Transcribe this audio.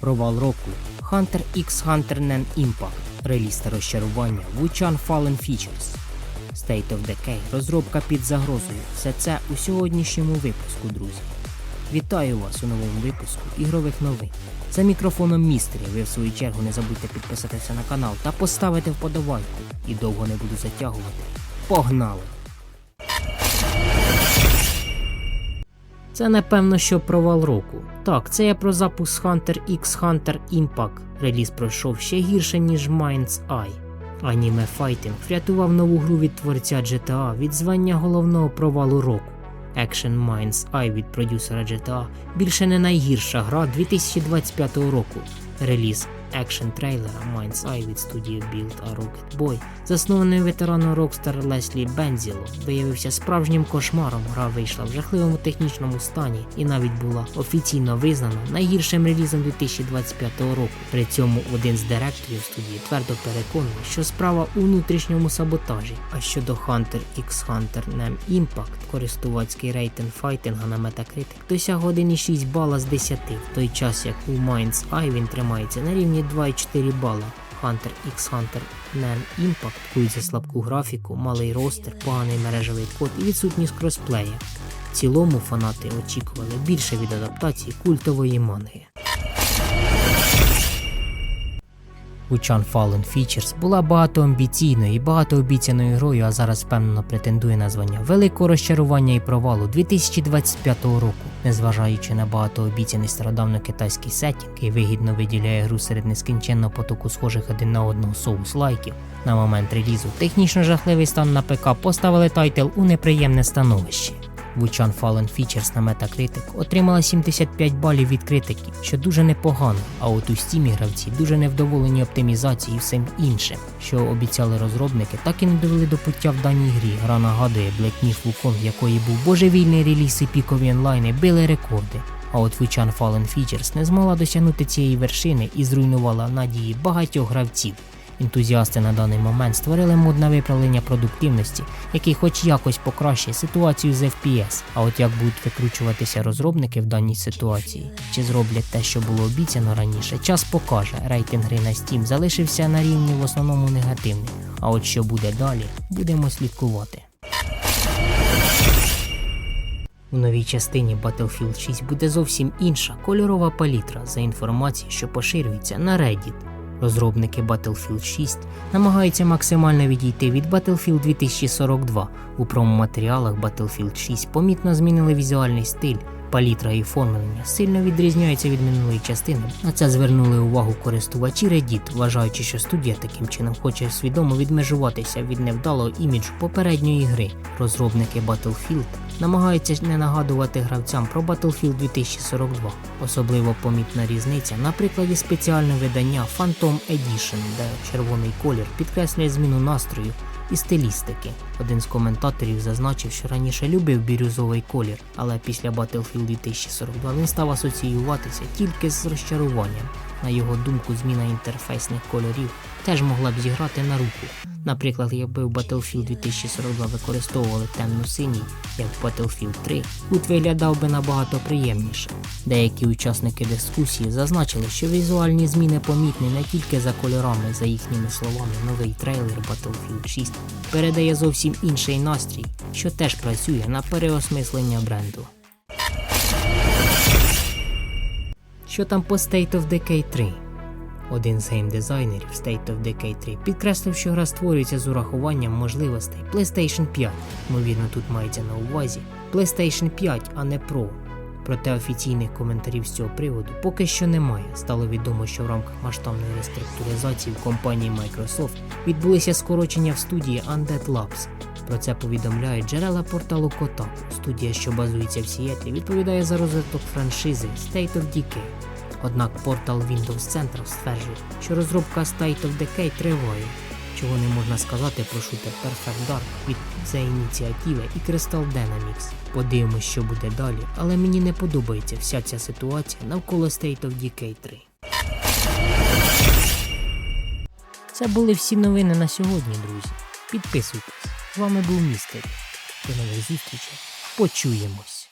Провал року Hunter X Hunter NEN Impact, реліз та розчарування Wuchan Fallen Features, State of Decay, розробка під загрозою. Все це у сьогоднішньому випуску, друзі. Вітаю вас у новому випуску ігрових новин. За мікрофоном містері. Ви в свою чергу не забудьте підписатися на канал та поставити вподобайку. І довго не буду затягувати. Погнали! Це напевно, що провал року. Так, це я про запуск Hunter X Hunter Impact. Реліз пройшов ще гірше, ніж Mind's Eye. Anime Fighting врятував нову гру від творця GTA від звання головного провалу року. Action Minds Eye від продюсера GTA більше не найгірша гра 2025 року. Реліз екшн трейлера Mind's Eye від студії Build a Rocket Boy, заснований ветераном Rockstar Леслі Бензіло, виявився справжнім кошмаром. Гра вийшла в жахливому технічному стані і навіть була офіційно визнана найгіршим релізом 2025 року. При цьому один з директорів студії твердо переконує, що справа у внутрішньому саботажі. А щодо Hunter X Hunter NEM Impact, користувацький рейтинг файтинга на Metacritic досяг 1,6 бала з 10, в той час як у Mind's Eye він тримається на рівні 2,4 бала. Hunter X Hunter Nen Impact кують за слабку графіку, малий ростер, поганий мережевий код і відсутність кросплея. В цілому фанати очікували більше від адаптації культової манги. Wuchan Fallen Features була багатоамбіційною і багатообіцяною грою, а зараз впевнено претендує на звання великого розчарування і провалу 2025 року, незважаючи на багатообіцяний стародавно китайський сеттінг, який вигідно виділяє гру серед нескінченного потоку схожих один на одного соус лайків. На момент релізу технічно жахливий стан на ПК поставили тайтл у неприємне становище. Wuchan Fallen Features на Metacritic отримала 75 балів від критиків, що дуже непогано, а от у Steam гравці дуже невдоволені оптимізацією всім іншим, що обіцяли розробники, так і не довели до пуття в даній грі. Гра нагадує Black Myth Wukong, якої був божевільний реліз і пікові онлайни били рекорди. А от Wuchan Fallen Features не змогла досягнути цієї вершини і зруйнувала надії багатьох гравців. Ентузіасти на даний момент створили мод на виправлення продуктивності, який хоч якось покращує ситуацію з FPS. А от як будуть викручуватися розробники в даній ситуації, чи зроблять те, що було обіцяно раніше, час покаже. Рейтинг гри на Steam залишився на рівні в основному негативний. А от що буде далі, будемо слідкувати. У новій частині Battlefield 6 буде зовсім інша кольорова палітра за інформацією, що поширюється на Reddit. Розробники Battlefield 6 намагаються максимально відійти від Battlefield 2042. У промоматеріалах Battlefield 6 помітно змінили візуальний стиль, палітра і оформлення сильно відрізняються від минулої частини. На це звернули увагу користувачі Reddit, вважаючи, що студія таким чином хоче свідомо відмежуватися від невдалого іміджу попередньої гри. Розробники Battlefield намагаються не нагадувати гравцям про Battlefield 2042. Особливо помітна різниця на прикладі спеціального видання Phantom Edition, де червоний колір підкреслює зміну настрою і стилістики. Один з коментаторів зазначив, що раніше любив бірюзовий колір, але після Battlefield 2042 він став асоціюватися тільки з розчаруванням. На його думку, зміна інтерфейсних кольорів теж могла б зіграти на руку. Наприклад, якби в Battlefield 2042 використовували темно-синій, як в Battlefield 3, кут виглядав би набагато приємніше. Деякі учасники дискусії зазначили, що візуальні зміни помітні не тільки за кольорами, за їхніми словами, новий трейлер Battlefield 6 передає зовсім інший настрій, що теж працює на переосмислення бренду. Що там по State of Decay 3? Один з геймдизайнерів State of Decay 3 підкреслив, що гра створюється з урахуванням можливостей PlayStation 5. Ймовірно, тут мається на увазі PlayStation 5, а не Pro. Проте офіційних коментарів з цього приводу поки що немає. Стало відомо, що в рамках масштабної реструктуризації в компанії Microsoft відбулися скорочення в студії Undead Labs. Про це повідомляють джерела порталу Kotaku. Студія, що базується в Сіетлі, відповідає за розвиток франшизи State of Decay. Однак портал Windows Central стверджує, що розробка State of Decay триває, чого не можна сказати про шутер Perfect Dark від The Initiative і Crystal Dynamics. Подивимось, що буде далі, але мені не подобається вся ця ситуація навколо State of Decay 3. Це були всі новини на сьогодні, друзі. Підписуйтесь. З вами був Містер. До нових зустрічей. Почуємось.